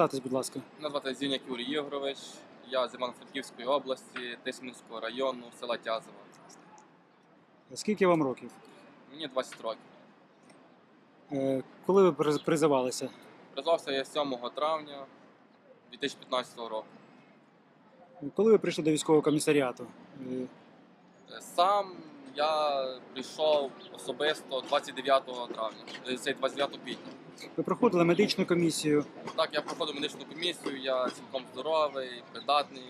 представтесь, будь ласка. Мене звати Зіняк Юрій Ігорович. Я з Івано-Франківської області, Тисменського району, села Тязево. Скільки вам років? Мені 20 років. Е, Коли ви приз- призивалися? Призвався я 7 травня 2015 року. Коли ви прийшли до військового комісаріату? Е, Сам я прийшов особисто 29 травня, е, цей 29 квітня. Ви проходили медичну комісію. Так, я проходив медичну комісію, я цілком здоровий, придатний,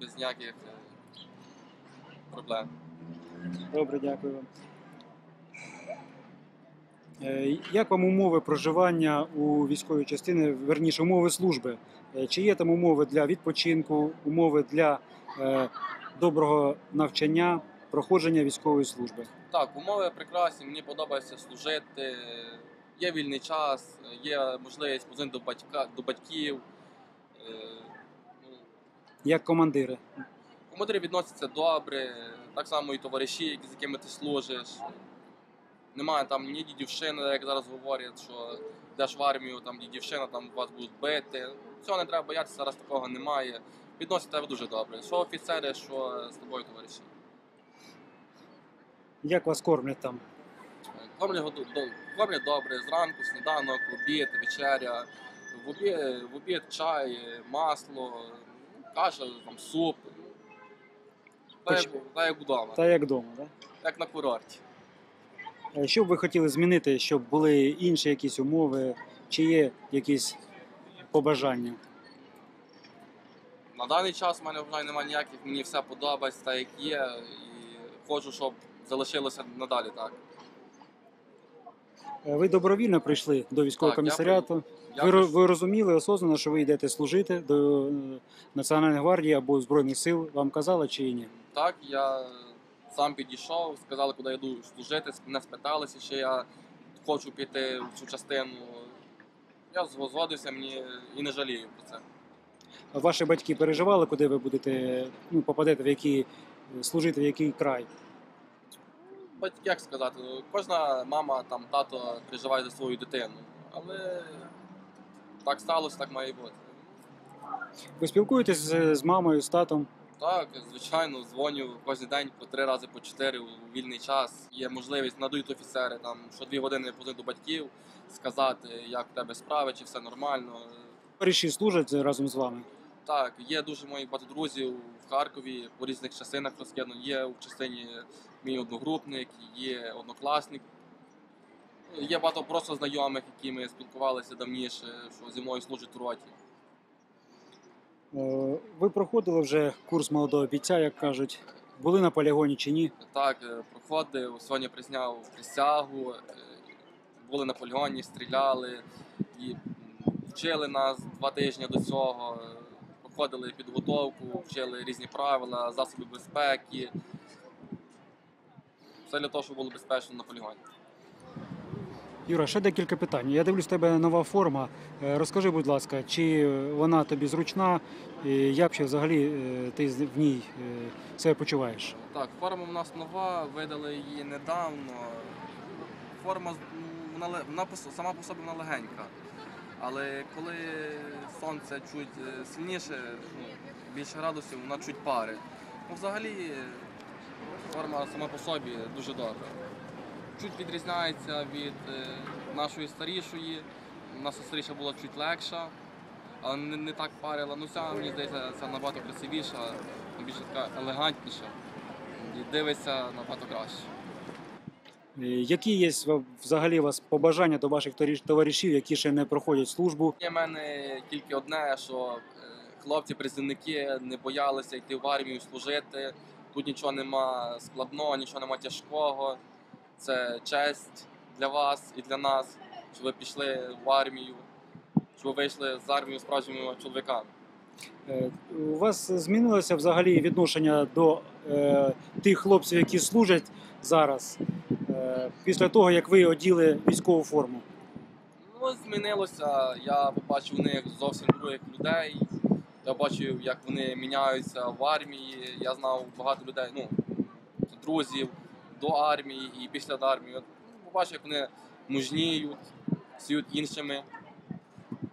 без ніяких е, проблем. Добре, дякую вам. Е, Як вам умови проживання у військовій частині, верніше, умови служби? Чи є там умови для відпочинку, умови для доброго навчання, проходження військової служби? Так, умови прекрасні, мені подобається служити. Є вільний час, є можливість позвонити до батька до батьків. Е, ну, Як командири? Командири відносяться добре, так само і товариші, з якими ти служиш. Немає там ні дідівщини, як зараз говорять, що йдеш в армію, там дідівщина, там вас будуть бити. Цього не треба боятися, зараз такого немає. Відносять тебе дуже добре. Що офіцери, що з тобою товариші. Як вас кормлять там? Кормлять, кормлять добре, зранку, сніданок, обід, вечеря. В обід, в обід чай, масло, каша, там, суп. Так, як- так як вдома, Та як вдома, да? як на курорті. Е, Що б ви хотіли змінити, щоб були інші якісь умови, чи є якісь побажання? На даний час в мене вважаю немає ніяких, мені все подобається, так як є, і хочу, щоб залишилося надалі так. Е, Ви добровільно прийшли до військового Так, я комісаріату. Я Ви, ро- прийшов- ви розуміли осознано, що ви йдете служити до е, Національної гвардії або Збройних сил? Вам казали чи ні? Так, я сам підійшов, сказали, куди йду служити, мене спиталися, чи я хочу піти в цю частину. Я згодився мені і не жалію про це. Ваші батьки переживали, куди ви будете ну, попадете в який служити в який край? Як сказати, ну, кожна мама, там, тато переживає за свою дитину. Але так сталося, так має бути. Ви спілкуєтесь з, з мамою, з татом? Так, звичайно, дзвоню кожен день по три рази, по чотири у вільний час. Є можливість надають офіцери там що дві години позвонити до батьків, сказати, як в тебе справи, чи все нормально. Товариші служать разом з вами. Так, є дуже моїх багато друзів в Харкові по різних частинах розкидано. Є в частині мій одногрупник, є однокласник. Є багато просто знайомих, які ми спілкувалися давніше, що зі мною служать у роті. Е, Ви проходили вже курс молодого бійця, як кажуть. Були на полігоні чи ні? Так, е, проходив, сьогодні призняв присягу, е, були на полігоні, стріляли і м, вчили нас два тижні до цього. Проходили підготовку, вчили різні правила, засоби безпеки. Все для того, щоб було безпечно на полігоні. Юра, ще декілька питань. Я дивлюсь, в тебе нова форма. Е, Розкажи, будь ласка, чи вона тобі зручна, і як ще взагалі е, ти в ній е, себе почуваєш? Так, форма в нас нова, видали її недавно. Форма ну, вона, вона сама по собі вона легенька. Але коли сонце чуть е, сильніше, ну, більше градусів, вона чуть пари. Ну, взагалі форма сама по собі дуже добра. Чуть відрізняється від е, нашої старішої. Нас старіша була чуть легша, але не, не так парила. Ну ця, мені здається, це набагато красивіша, більше така елегантніша і дивиться набагато краще. Е, Які є взагалі у вас побажання до ваших товаришів, які ще не проходять службу? В мене тільки одне, що е, хлопці-призивники не боялися йти в армію служити. Тут нічого нема складного, нічого нема тяжкого. Це честь для вас і для нас, що ви пішли в армію, що ви вийшли з армії справжніми чоловіками. Е, У вас змінилося взагалі відношення до е, тих хлопців, які служать зараз, після того, як ви оділи військову форму? Ну, змінилося. Я побачив у них зовсім других людей. Я бачив, як вони міняються в армії. Я знав багато людей, ну, друзів до армії і після армії. От, ну, Побачив, як вони мужніють, стають іншими.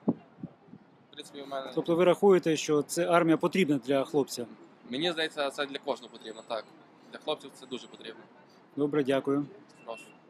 В принципі, у мене. Тобто ви рахуєте, що це армія потрібна для хлопця? Мені здається, це для кожного потрібно, так. Для хлопців це дуже потрібно. Добре, дякую. nos